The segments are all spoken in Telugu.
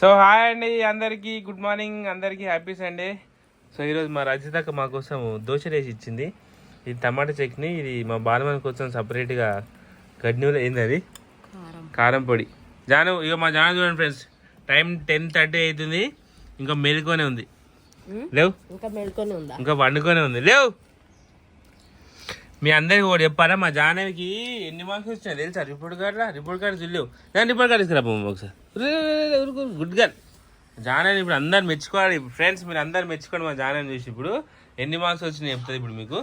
సో హాయ్ అండి అందరికీ గుడ్ మార్నింగ్ అందరికీ హ్యాపీ సండే. సో ఈరోజు మా రజితక్క మా కోసం దోశ వేసి ఇచ్చింది. ఇది టమాటా చట్నీ ఇది మా బాలమని కోసం సపరేట్గా గడ్నీలో ఏంది అది? కారం. పొడి. జాను ఇక మా జాను చూడండి ఫ్రెండ్స్ టైం టెన్ థర్టీ అవుతుంది. ఇంకా మెలుకొనే ఉంది. లేవు? ఇంకా మేల్కొని ఉందా? ఇంకా వండుకొనే ఉంది. లేవు? మీ అందరికి ఒకటి చెప్పారా మా జానవికి ఎన్ని మార్క్స్ వచ్చినాయి తెలుసా? రిపోర్ట్ కార్డులా రిపోర్ట్ కార్డు చూడలేవు నేను రిపోర్ట్ కార్డు తీసుకురా ఒకసారి. గుడ్ గర్ల్ జానవి ఇప్పుడు అందరు మెచ్చుకోవాలి. ఫ్రెండ్స్ మీరు అందరు మెచ్చుకోండి మా జానవి చూసి. ఇప్పుడు ఎన్ని మార్క్స్ వచ్చినాయి చెప్తుంది ఇప్పుడు మీకు?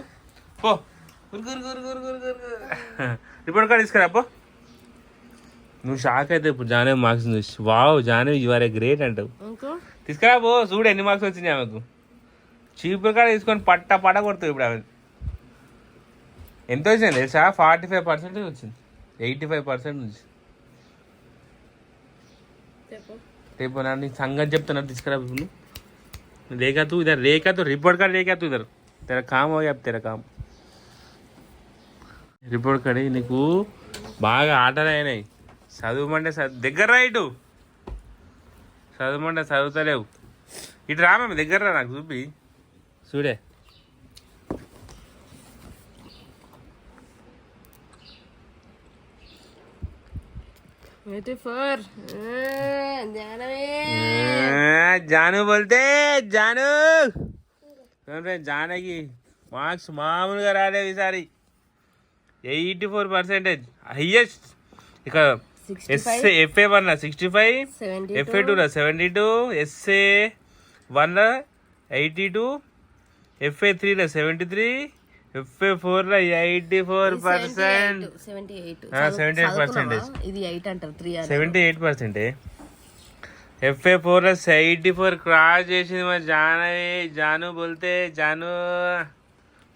పో. రిపోర్ట్ కార్డు తీసుకురా పో. నువ్వు షాక్ అయితే ఇప్పుడు జానవి మార్క్స్ చూసి. Wow Jahnavi you are a great అంటావు. తీసుకురా పో. చూడు ఎన్ని మార్క్స్ వచ్చినాయి ఆమెకు. చీపురు కాడ తీసుకొని పట్ట పడ కొడుతుంది ఇప్పుడు ఆమె. ఎంత వచ్చింది తెలుసా? ఫార్టీ ఫైవ్ పర్సెంట్ వచ్చింది. ఎయిటీ ఫైవ్ పర్సెంట్ నుంచి రేపు నీ సంగతి చెప్తున్నారు తీసుకురా ఇప్పుడు. రేఖా తూ ఇద్దరు రేఖా తూ రిపోర్ట్ కార్డు రేఖా తూ ఇద్దరు. తెర కామ్ అవి తెర కామ్. రిపోర్ట్ కార్డు నీకు బాగా ఆటలు అయినాయి. చదువుమంటే దగ్గర ఇటు. చదువుమంటే చదువుతలేవు. ఇటు రామ దగ్గర నాకు చూపి. చూడే. జాను బోల్తే జాను జానకి మార్క్స్ మామూలుగా రాలేదు ఈసారి ఎయిటీ ఫోర్ పర్సెంటేజ్ హయ్యెస్ట్ ఇక SA FA one sixty five FA టూలో సెవెంటీ టూ ఎస్ఏ వన్లో ఎయిటీ టూ ఎఫ్ఏ త్రీలో సెవెంటీ త్రీ ఎఫ్ఏ ఫోర్లో eighty four percent seventy eight ఆ, 78 percentage. ఇది ఎయిట్ అంటారు త్రీ సెవెంటీ ఎయిట్ పర్సెంటే ఎఫ్ఏ ఫోర్లో ఎయిటీ ఫోర్ క్రాస్ చేసింది మరి జానవి. జాను బోల్తే జాను.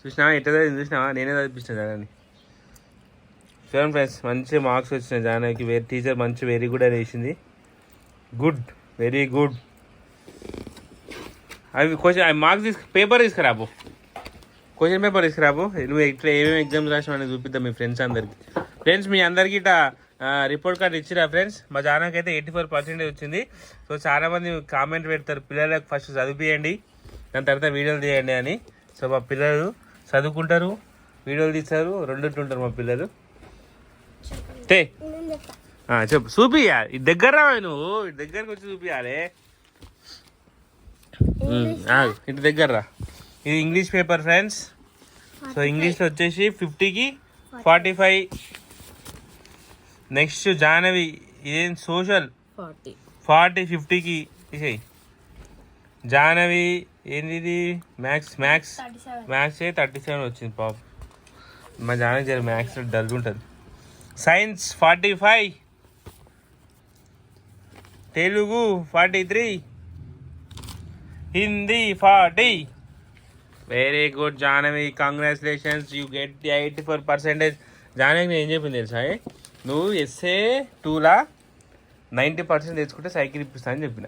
చూసినావా? ఎట్లా చదివింది? చూసినావా? నేనే చదివిస్తాను జానని చూడండి ఫ్రెండ్స్ మంచి మార్క్స్ వచ్చినాయి జానవికి. వేరే టీచర్ మంచి వెరీ గుడ్ అని వేసింది గుడ్ వెరీ గుడ్ అవి అవి మార్క్స్ తీసుకు పేపర్ తీసుకురాబో క్వశ్చన్ పేపర్ తీసుకురాబో నువ్వు ఇట్లా ఏమేమి ఎగ్జామ్స్ రాసినావు అనేది చూపిద్దాం మీ ఫ్రెండ్స్ అందరికి. ఫ్రెండ్స్ మీ అందరికి ఇట్లా రిపోర్ట్ కార్డ్ ఇచ్చిరా ఫ్రెండ్స్ మా జానాకి అయితే ఎయిటీ ఫోర్ పర్సెంటేజ్ వచ్చింది. సో చాలా మంది కామెంట్ పెడతారు పిల్లలకు ఫస్ట్ చదివియండి దాని తర్వాత వీడియోలు తీయండి అని. సో మా పిల్లలు చదువుకుంటారు వీడియోలు తీస్తారు రెండుంటుంటారు మా పిల్లలు. తే. చెప్పు. చూపియా ఇది దగ్గర రావాలి నువ్వు. ఇటు దగ్గరకు వచ్చి చూపియాలి ఇటు దగ్గర రా. ఇది ఇంగ్లీష్ పేపర్ ఫ్రెండ్స్ సో ఇంగ్లీష్లో వచ్చేసి ఫిఫ్టీకి ఫార్టీ ఫైవ్ నెక్స్ట్ జానవి ఇదేం సోషల్ ఫార్టీ ఫార్టీ ఫిఫ్టీకి ఇసేయి. జానవి ఏంది ఇది maths maths maths thirty seven వచ్చింది పాప. మా జానవి జర మ్యాథ్స్ డల్ ఉంటుంది. Science forty five Telugu forty three Hindi forty very good Janavi congratulations you get the eighty four percentage Jahnavi నేను ఏం చెప్పింది తెలుసా నువ్వు ఎస్ఏ టూలా నైంటీ పర్సెంట్ తెచ్చుకుంటే సైకిల్ ఇప్పిస్తా అని చెప్పిన.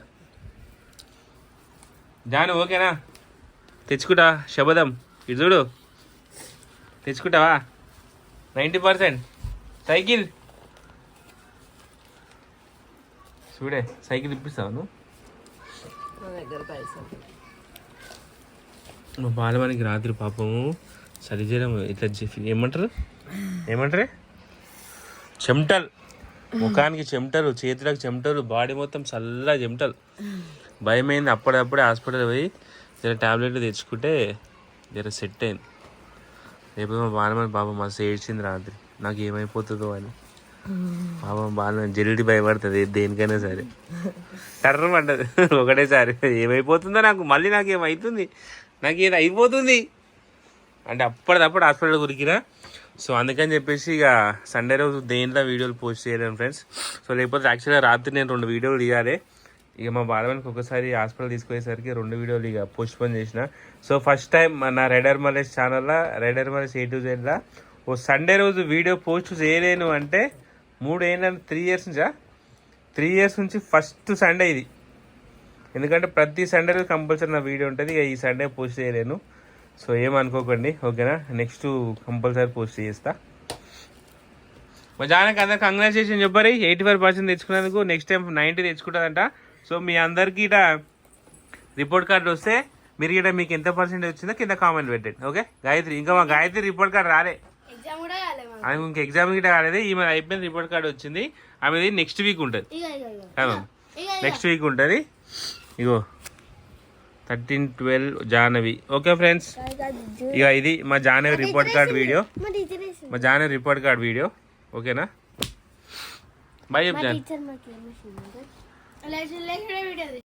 జాను ఓకేనా? తెచ్చుకుంటా శబదం. ఇది చూడు. తెచ్చుకుంటావా? Ninety percent cycle. చూడే సైకిల్ ఇప్పిస్తావు నువ్వు? దగ్గర పైసలు. మా బాలవానికి రాత్రి పాపము సరిచేయడం ఇట్లా ఏమంటారు? ఏమంటారు? చెమటలు. ముఖానికి చెమటలు చేతులకు చెమటలు బాడీ మొత్తం చల్లగా చెమటలు. భయమైంది. అప్పుడప్పుడే హాస్పిటల్ పోయి జర టాబ్లెట్లు తెచ్చుకుంటే జర సెట్ అయింది. రేపు మా బాలమని పాపం మస్తు ఏడ్చింది రాత్రి. నాకు ఏమైపోతుందో అని. పాపం బాల జల్లుడి భయపడుతుంది. దేనికైనా సరే. కర్ర పడ్డది. ఒకటేసారి. ఏమైపోతుందో నాకు మళ్ళీ నాకు ఏమవుతుంది నాకు ఏది అయిపోతుంది. అంటే అప్పటిదప్పుడు హాస్పిటల్ గురికినా సో అందుకని చెప్పేసి ఇక సండే రోజు దేంట్లో వీడియోలు పోస్ట్ చేయలేను ఫ్రెండ్స్ సో లేకపోతే యాక్చువల్గా రాత్రి నేను రెండు వీడియోలు తీయాలి. ఇక మా బాలవానికి ఒకసారి హాస్పిటల్ తీసుకుపోయేసరికి రెండు వీడియోలు ఇక పోస్ట్ పోన్ చేసిన. సో ఫస్ట్ టైం మన రైడర్ మలేష్ ఛానల్లో రైడర్ మలేష్ ఏ టు జెడ్లా ఓ సండే రోజు వీడియో పోస్ట్ చేయలేను అంటే మూడు ఏంటంటే త్రీ ఇయర్స్ నుంచా? త్రీ ఇయర్స్ నుంచి ఫస్ట్ సండే ఇది. ఎందుకంటే ప్రతి సండే రోజు కంపల్సరీ నా వీడియో ఉంటుంది ఇక ఈ సండే పోస్ట్ చేయలేను. సో ఏమనుకోకండి ఓకేనా? నెక్స్ట్ కంపల్సరీ పోస్ట్ చేస్తా. మా జానకి అందరు కంగ్రాచులేషన్ చెప్పారు. ఎయిటీ ఫైవ్ పర్సెంట్ తెచ్చుకున్నందుకు నెక్స్ట్ టైం నైంటీ తెచ్చుకుంటుందంట సో మీ అందరికీ ఇట రిపోర్ట్ కార్డు వస్తే మీరు ఇట మీకు ఎంత పర్సెంట్ వచ్చిందో కింద కామెంట్ పెట్టండి ఓకే? గాయత్రి ఇంకా మా గాయత్రి రిపోర్ట్ కార్డు రాలే. ఆమె ఇంక ఎగ్జామ్ గిట్ట కాలేదు ఈమె అయిపోయింది రిపోర్ట్ కార్డు వచ్చింది. ఆమెది నెక్స్ట్ వీక్ ఉంటుంది. నెక్స్ట్ వీక్ ఉంటుంది. ఇగో thirteen twelve Janavi. Okay friends? ఇక ఇది మా జానవి రిపోర్ట్ కార్డ్ వీడియో. మా జానవి రిపోర్ట్ కార్డ్ వీడియో. ఓకేనా? బాయ్ మా